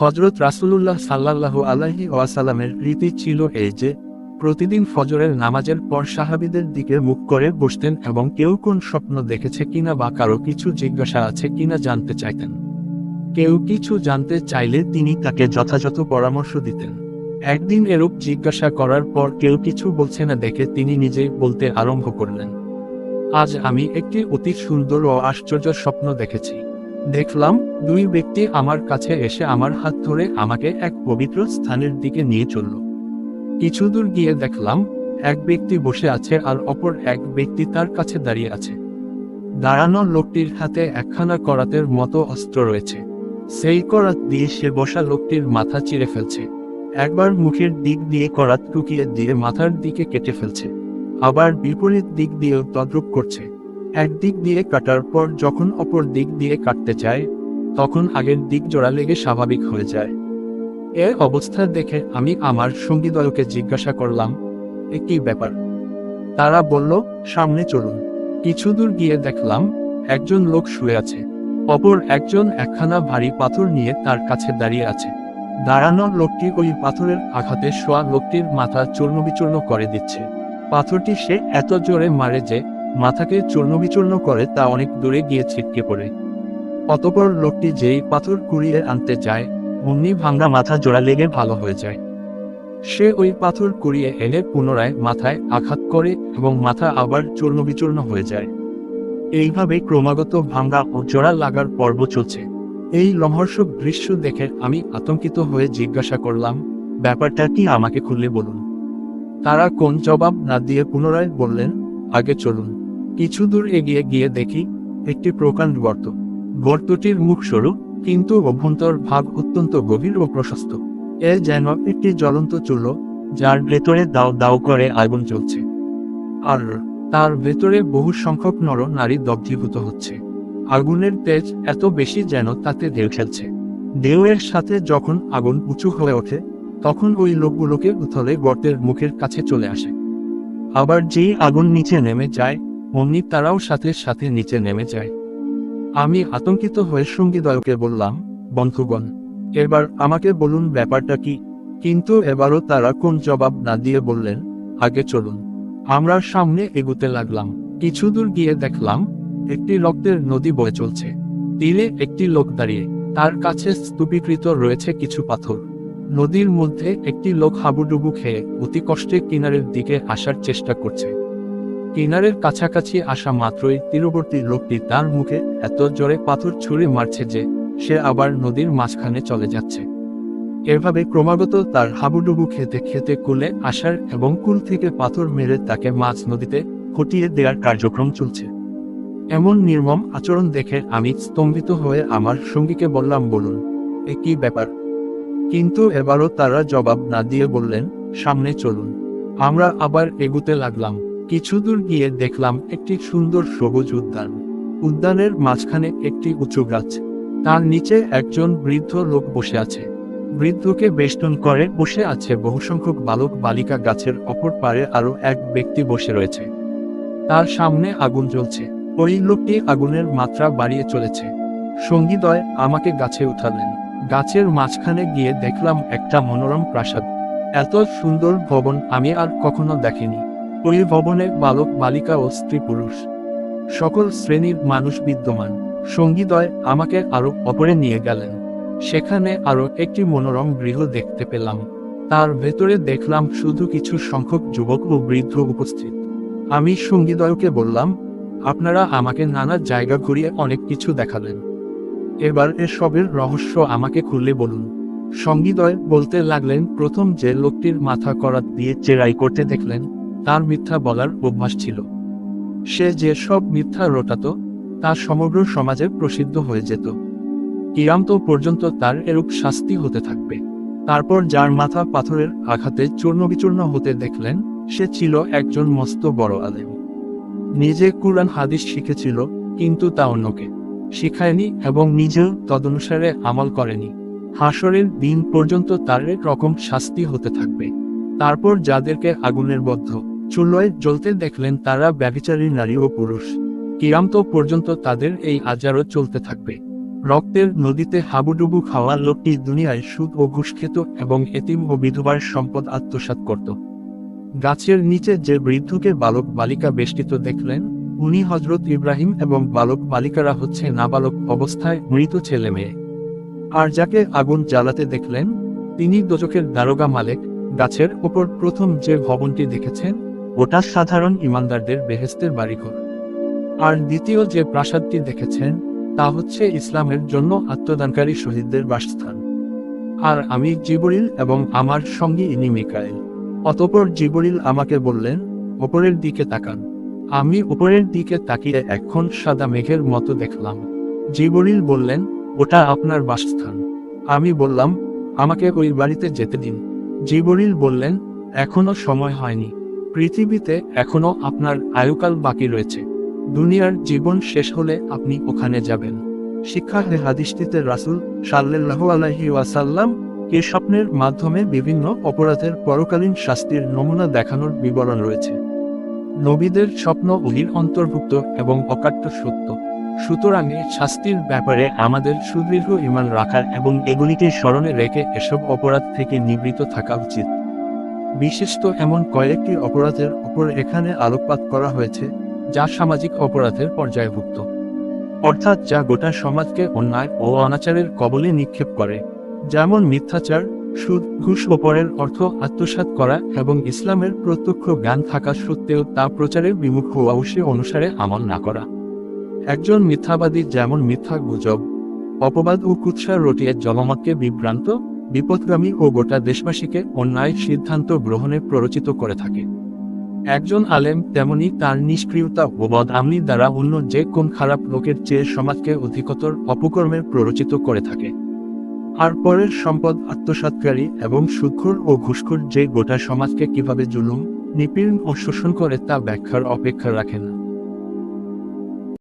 হজরত রাসূলুল্লাহ সাল্লাল্লাহু আলাইহি ওয়াসাল্লামের রীতি ছিল এই যে, প্রতিদিন ফজরের নামাজের পর সাহাবীদের দিকে মুখ করে বসতেন এবং কেউ কোন স্বপ্ন দেখেছে কিনা বা কারও কিছু জিজ্ঞাসা আছে কিনা জানতে চাইতেন। কেউ কিছু জানতে চাইলে তিনি তাকে যথাযথ পরামর্শ দিতেন। একদিন এরূপ জিজ্ঞাসা করার পর কেউ কিছু বলছে না দেখে তিনি নিজেই বলতে আরম্ভ করলেন, আজ আমি একটি অতি সুন্দর ও আশ্চর্য স্বপ্ন দেখেছি। দেখলাম, দুই ব্যক্তি আমার কাছে এসে আমার হাত ধরে আমাকে এক পবিত্র স্থানের দিকে নিয়ে চলল। কিছু দূর গিয়ে দেখলাম, এক ব্যক্তি বসে আছে আর অপর এক ব্যক্তি তার কাছে দাঁড়িয়ে আছে। দাঁড়ানো লোকটির হাতে একখানা করাতের মতো অস্ত্র রয়েছে। সেই করাত দিয়ে সে বসা লোকটির মাথা চিরে ফেলছে। একবার মুখের দিক দিয়ে করাত টুকিয়ে দিয়ে মাথার দিকে কেটে ফেলছে। আবার বিপরীত দিক দিয়েও তদ্রুপ করছে। এক দিক দিয়ে কাটার পর যখন অপর দিক দিয়ে কাটতে চায়, তখন আগের দিক জোড়া লেগে স্বাভাবিক হয়ে যায়। এর অবস্থা দেখে আমি আমার সঙ্গীদলকে জিজ্ঞাসা করলাম, এ কি ব্যাপার? তারা বলল, সামনে চলুন। কিছু দূর গিয়ে দেখলাম, একজন লোক শুয়ে আছে। অপর একজন একখানা ভারী পাথর নিয়ে তার কাছে দাঁড়িয়ে আছে। দাঁড়ানো লোকটি ওই পাথরের আঘাতে শোয়া লোকটির মাথা চূর্ণ বিচূর্ণ করে দিচ্ছে। পাথরটি সে এত জোরে মারে যে মাথাকে চূর্ণ বিচূর্ণ করে তা অনেক দূরে গিয়ে ছিটকে পড়ে। অতপর লোকটি যেই পাথর কুড়িয়ে আনতে যায়, অমনি ভাঙ্গা মাথা জোড়া লেগে ভালো হয়ে যায়। সে ওই পাথর কুড়িয়ে এনে পুনরায় মাথায় আঘাত করে এবং মাথা আবার চূর্ণ বিচূর্ণ হয়ে যায়। এইভাবে ক্রমাগত ভাঙ্গা ও জোড়া লাগার পর্ব চলছে। এই লমহর্ষক দৃশ্য দেখে আমি আতঙ্কিত হয়ে জিজ্ঞাসা করলাম, ব্যাপারটা কি আমাকে খুলে বলুন? তারা কোন জবাব না দিয়ে পুনরায় বললেন, আগে চলুন। কিছু দূর এগিয়ে গিয়ে দেখি, একটি প্রকাণ্ড গর্ত। গর্তটির মুখ সরু, কিন্তু অভ্যন্তর ভাগ অত্যন্ত গভীর ও প্রশস্ত। এ যেন একটি জ্বলন্ত চুলো, যার ভেতরে দাও দাও করে আগুন জ্বলছে। আর তার ভেতরে বহু সংখ্যক নর নারী দগ্ধীভূত হচ্ছে। আগুনের তেজ এত বেশি যেন তাতে ঢেউ খেলছে। ঢেউয়ের সাথে যখন আগুন উঁচু হয়ে ওঠে, তখন ওই লোকগুলোকে উথলে গর্তের মুখের কাছে চলে আসে। আবার যেই আগুন নিচে নেমে যায় অমনি তারাও সাথে সাথে নিচে নেমে যায়। আমি আতঙ্কিত হয়ে সঙ্গীদয়কে বললাম, বন্ধুগণ, এবার আমাকে বলুন ব্যাপারটা কি? কিন্তু এবারও তারা কোন জবাব না দিয়ে বললেন, আগে চলুন। আমরা সামনে এগুতে লাগলাম। কিছু দূর গিয়ে দেখলাম, একটি রক্তের নদী বয়ে চলছে। তীরে একটি লোক দাঁড়িয়ে, তার কাছে স্তূপীকৃত রয়েছে কিছু পাথর। নদীর মধ্যে একটি লোক হাবুডুবু খেয়ে অতি কষ্টে কিনারের দিকে আসার চেষ্টা করছে। কিনারের কাছাকাছি আসা মাত্রই তীরবর্তী লোকটি তার মুখে এত জোরে পাথর ছুঁড়ে মারছে যে সে আবার নদীর মাঝখানে চলে যাচ্ছে। এভাবে ক্রমাগত তার হাবুডুবু খেতে খেতে কুলে আসার এবং কুল থেকে পাথর মেরে তাকে মাছ নদীতে হটিয়ে দেওয়ার কার্যক্রম চলছে। এমন নির্মম আচরণ দেখে আমি স্তম্ভিত হয়ে আমার সঙ্গীকে বললাম, বলুন, এ কি ব্যাপার? কিন্তু এবারও তারা জবাব না দিয়ে বললেন, সামনে চলুন। আমরা আবার এগুতে লাগলাম। কিছু দূর গিয়ে দেখলাম একটি সুন্দর সবুজ উদ্যান। উদ্যানের মাঝখানে একটি উঁচু গাছ। তার নিচে একজন বৃদ্ধ লোক বসে আছে। বৃদ্ধকে বেষ্টন করে বসে আছে বহু সংখ্যক বালক বালিকা গাছের অপর পারে আরও এক ব্যক্তি বসে রয়েছে। তার সামনে আগুন জ্বলছে। ওই লোকটি আগুনের মাত্রা বাড়িয়ে চলেছে। সঙ্গীদয় আমাকে গাছে উঠালেন। গাছের মাঝখানে গিয়ে দেখলাম একটা মনোরম প্রাসাদ। এত সুন্দর ভবন আমি আর কখনো দেখিনি। ওই ভবনে বালক, বালিকা ও স্ত্রী পুরুষ। সকল শ্রেণির মানুষ বিদ্যমান। সঙ্গীদয় আমাকে আরও অপরে নিয়ে গেলেন। সেখানে আরও একটি মনোরম গৃহ দেখতে পেলাম। তার ভেতরে দেখলাম শুধু কিছু সংখ্যক যুবক ও বৃদ্ধ উপস্থিত। আমি সঙ্গীদয়কে বললাম, আপনারা আমাকে নানা জায়গা ঘুরিয়ে অনেক কিছু দেখালেন। এবার এসবের রহস্য আমাকে খুলে বলুন। সঙ্গীদয় বলতে লাগলেন, প্রথম যে লোকটির মাথা করাত দিয়ে চেরাই করতে দেখলেন তার মিথ্যা বলার অভ্যাস ছিল। সে যে সব মিথ্যা রটাত, তা সমগ্র সমাজে প্রসিদ্ধ হয়ে যেত। কিরান্ত পর্যন্ত তার এরূপ শাস্তি হতে থাকবে। তারপর যার মাথা পাথরের আঘাতে চূর্ণ বিচূর্ণ হতে দেখলেন, সে ছিল একজন মস্ত বড় আলেম। নিজে কুরআন হাদিস শিখেছিল, কিন্তু তা অন্যকে শিখায়নি এবং নিজেও তদনুসারে আমল করেনি। হাসরের দিন পর্যন্ত তার রকম শাস্তি হতে থাকবে। তারপর যাদেরকে আগুনের বদ্ধ চুলোয় জ্বলতে দেখলেন তারা ব্যভিচারী নারী ও পুরুষ। কিরান্ত পর্যন্ত তাদের এই আজারও চলতে থাকবে। রক্তের নদীতে হাবুডুবু খাওয়া লোকটি দুনিয়ায় সুদ ও ঘুষ খেত এবং এতিম ও বিধবার সম্পদ আত্মসাৎ করত। গাছের নিচে যে বৃদ্ধকে বালক বালিকা বেষ্টিত দেখলেন, উনি হজরত ইব্রাহিম এবং বালক বালিকারা হচ্ছে নাবালক অবস্থায় মৃত ছেলে মেয়ে। আর যাকে আগুন জ্বালাতে দেখলেন, তিনি দোজকের দারোগা মালেক, গাছের ওপর প্রথম যে ভবনটি দেখেছেন ওটা সাধারণ ইমানদারদের বেহেস্তের বাড়িঘর। আর দ্বিতীয় যে প্রাসাদটি দেখেছেন, তা হচ্ছে ইসলামের জন্য আত্মদানকারী শহীদদের বাসস্থান। আর আমি জিবরিল এবং আমার সঙ্গী ইনি মিকাইল। অতপর জিবরিল আমাকে বললেন, ওপরের দিকে তাকান। আমি উপরের দিকে তাকিয়ে এখন সাদা মেঘের মতো দেখলাম। জিবরিল বললেন, ওটা আপনার বাসস্থান। আমি বললাম, আমাকে ওই বাড়িতে যেতে দিন। জিবরিল বললেন, এখনও সময় হয়নি। পৃথিবীতে এখনও আপনার আয়ুকাল বাকি রয়েছে। দুনিয়ার জীবন শেষ হলে আপনি ওখানে যাবেন। শিক্ষা হাদিসটিতে রাসুল সাল্লাহ আলহি ওয়াসাল্লাম এ স্বপ্নের মাধ্যমে বিভিন্ন অপরাধের পরকালীন শাস্তির নমুনা দেখানোর বিবরণ রয়েছে। নবীদের স্বপ্ন ওহির অন্তর্ভুক্ত এবং অকাট্য সত্য। সুতরাং শাস্তির ব্যাপারে আমাদের সুদৃঢ় ইমান রাখার এবং এগুলিকে স্মরণে রেখে এসব অপরাধ থেকে নিবৃত থাকা উচিত। বিশিষ্ট এমন কয়েকটি অপরাধের উপর এখানে আলোকপাত করা হয়েছে, যা সামাজিক অপরাধের পর্যায়ভুক্ত। অর্থাৎ যা গোটা সমাজকে অন্যায় ও অনাচারের কবলে নিক্ষেপ করে। যেমন মিথ্যাচার, সুদ, ঘুষ ওপরের অর্থ আত্মসাৎ করা এবং ইসলামের প্রত্যক্ষ জ্ঞান থাকা সত্ত্বেও তা প্রচারের বিমুখ হওয়া অনুসারে আমল না করা। একজন মিথ্যাবাদী যেমন মিথ্যা গুজব, অপবাদ ও কুৎসা রটিয়ে জনমতকে বিভ্রান্ত বিপদগামী ও গোটা দেশবাসীকে অন্যায় সিদ্ধান্ত গ্রহণে প্ররোচিত করে থাকে। একজন আলেম তেমনি তার নিষ্ক্রিয়তা ও বদআমনি দ্বারা অন্য যে কোন খারাপ লোকের চেয়ে সমাজকে অধিকতর অপকর্মের প্ররোচিত করে থাকে। আর পরের সম্পদ আত্মসাৎকারী এবং সুদখোর ও ঘুষখোর যে গোটা সমাজকে কীভাবে জুলুম, নিপীড়ন ও শোষণ করে তা ব্যাখ্যার অপেক্ষা রাখে না।